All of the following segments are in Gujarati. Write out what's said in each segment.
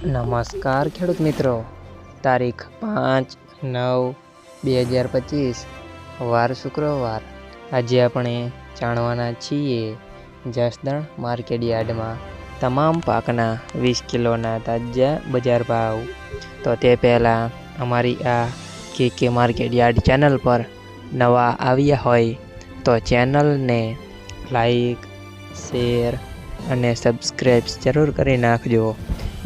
નમસ્કાર ખેડૂત મિત્રો. તારીખ પાંચ નવ બે હજાર પચીસ, વાર શુક્રવાર. આજે આપણે જાણવાના છીએ જસદણ માર્કેટ યાર્ડમાં તમામ પાકના વીસ કિલોના તાજા બજાર ભાવ. તો તે પહેલાં અમારી આ કે કે માર્કેટ યાર્ડ ચેનલ પર નવા આવ્યા હોય તો ચેનલને લાઈક, શેર અને સબસ્ક્રાઈબ જરૂર કરી નાખજો.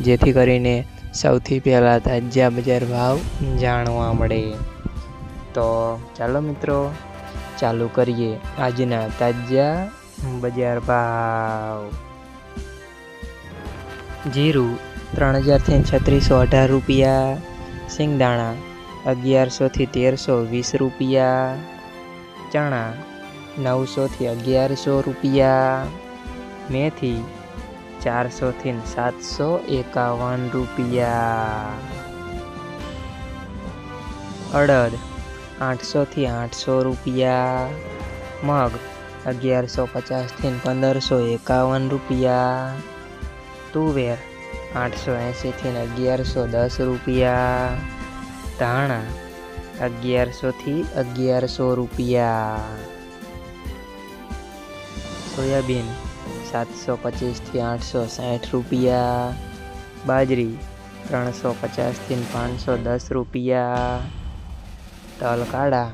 જેથી કરીને સૌથી પહેલાં તાજા બજાર ભાવ જાણવા મળે. તો ચાલો મિત્રો, ચાલુ કરીએ આજના તાજા બજાર ભાવ. જીરું ત્રણ હજારથી છત્રીસો અઢાર રૂપિયા. સિંગદાણા અગિયારસોથી તેરસો વીસ રૂપિયા. ચણા નવસોથી અગિયારસો રૂપિયા. મેથી ચારસોથી સાતસો એકાવન રૂપિયા. અડદ આઠસોથી આઠસો રૂપિયા. મગ અગિયારસો પચાસથી પંદરસો એકાવન રૂપિયા. તુવેર આઠસો એંશીથી અગિયારસો દસ રૂપિયા. ધાણા અગિયારસોથી અગિયારસો રૂપિયા. સોયાબીન સાતસો પચીસથી આઠસો સાઠ રૂપિયા. બાજરી ત્રણસો પચાસથી પાંચસો દસ રૂપિયા. તલ કાળા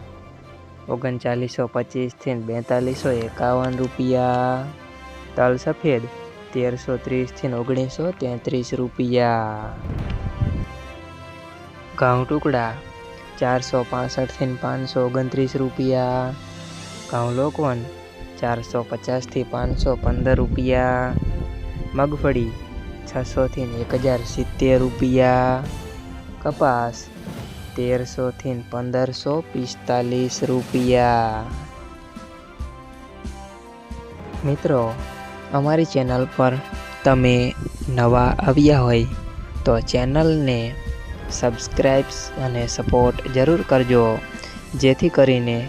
ઓગણચાલીસો પચીસથી બેતાલીસો એકાવન રૂપિયા. તલ સફેદ તેરસો ત્રીસથી ઓગણીસો તેત્રીસ રૂપિયા. ઘઉં ટુકડા ચારસો પાસઠથી પાંચસો ઓગણત્રીસ રૂપિયા. ઘઉં લોકવન ચારસો પચાસથી પાંચસો પંદર રૂપિયા. મગફળી છસોથી એક હજાર સિત્તેર રૂપિયા. કપાસ તેરસોથી પંદરસો પિસ્તાલીસ રૂપિયા. મિત્રો, અમારી ચેનલ પર તમે નવા આવ્યા હોય તો ચેનલને સબસ્ક્રાઈબ્સ અને સપોર્ટ જરૂર કરજો. જેથી કરીને